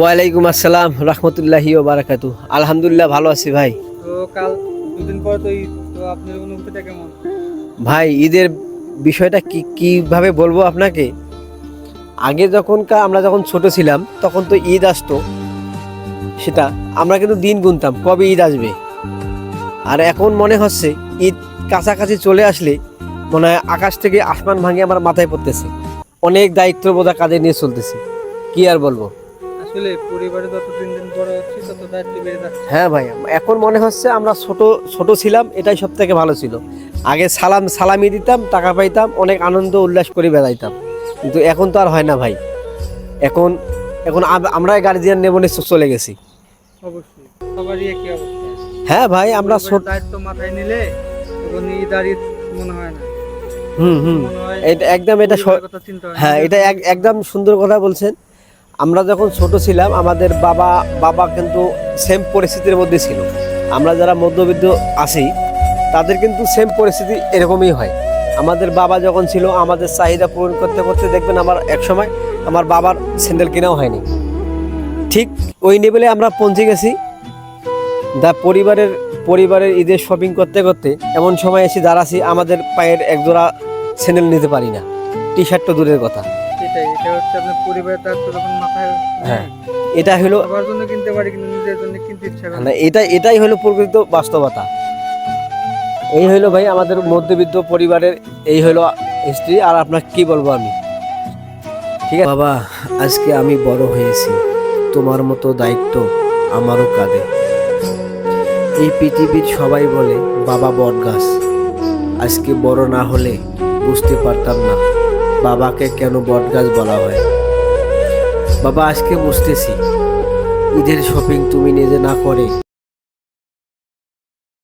ওয়ালাইকুম আসসালাম রহমতুল্লাহি ও বারাকাতু। আলহামদুলিল্লাহ ভালো আছি ভাই। তো কাল দুদিন পর তো ঈদ তো আপনার অনুভূতিটা কেমন? ভাই ঈদের বিষয়টা কি কীভাবে বলব আপনাকে? আগে যখন আমরা যখন ছোট ছিলাম তখন তো ঈদ আসতো। সেটা আমরা কিন্তু দিন গুনতাম কবে ঈদ আসবে। আর এখন মনে হচ্ছে ঈদ কাছাকাছি চলে আসলে মনে হয় আকাশ থেকে আসমান ভাঙে আমার মাথায় পড়তেছে। অনেক দায়িত্ববোধা কাঁধে নিয়ে চলতেছি। কি আর বলব? আসলে পরিবারে যত দিন দিন বড় হচ্ছে তত দায়িত্ব বেড়ে যাচ্ছে। হ্যাঁ ভাই এখন মনে হচ্ছে আমরা ছোট ছোট ছিলাম এটাই সব থেকে ভালো ছিল। আগে সালাম সালামি দিতাম টাকা পাইতাম অনেক আনন্দ উল্লাস করে বেড়াইতাম। কিন্তু এখন তো আর হয় না ভাই। এখন এখন আমরাই গার্জিয়ান নেব নিয়ে চলে গেছি। অবশ্যই সবারই একই অবস্থা। হ্যাঁ ভাই আমরা দায়িত্ব মাথায় নিলে মনে হয় না। হুম হুম। এটা একদম এটা হয়। এটা এক- একদম সুন্দর কথা বলছেন। আমরা যখন ছোট ছিলাম আমাদের বাবা বাবা কিন্তু সেম পরিস্থিতির মধ্যে ছিল। আমরা যারা মধ্যবিত্ত আছি তাদের কিন্তু সেম পরিস্থিতি এরকমই হয়। আমাদের বাবা যখন ছিল আমাদের চাহিদা পূরণ করতে করতে দেখবেন আমার এক সময় আমার বাবার স্যান্ডেল কেনাও হয়নি। ঠিক ওই লেভেলে আমরা পৌঁছে গেছি। দা পরিবারের পরিবারের ঈদের শপিং করতে করতে এমন সময় এসে দাঁড়াছি আমাদের পায়ের একজোড়া স্যান্ডেল নিতে পারি না। টি শার্ট তো দূরের কথা। সেটাই এটা হচ্ছে আপনার পরিবারের দায়িত্ব যখন মাথায় হ্যাঁ। এটা হলো সবার জন্য কিনতে পারি কিন্তু নিজের জন্য কিনতে ইচ্ছা করে না। মানে এটা এটাই হলো প্রকৃত বাস্তবতা। এই হলো ভাই আমাদের মধ্যবিত্ত পরিবারের এই হলো হিস্ট্রি আর আপনার কি বলব আমি? ঠিক আছে? বাবা আজকে আমি বড় হয়েছি। তোমার মতো দায়িত্ব আমারও কাঁধে। এই পৃথিবীর সবাই বলে বাবা বট গাছ আজকে বড় না হলে বুঝতে পারতাম না। বাবাকে কেন বটগাছ বলা হয়? বাবা, আজকে বুঝতেছি। ঈদের শপিং তুমি নিজে না করে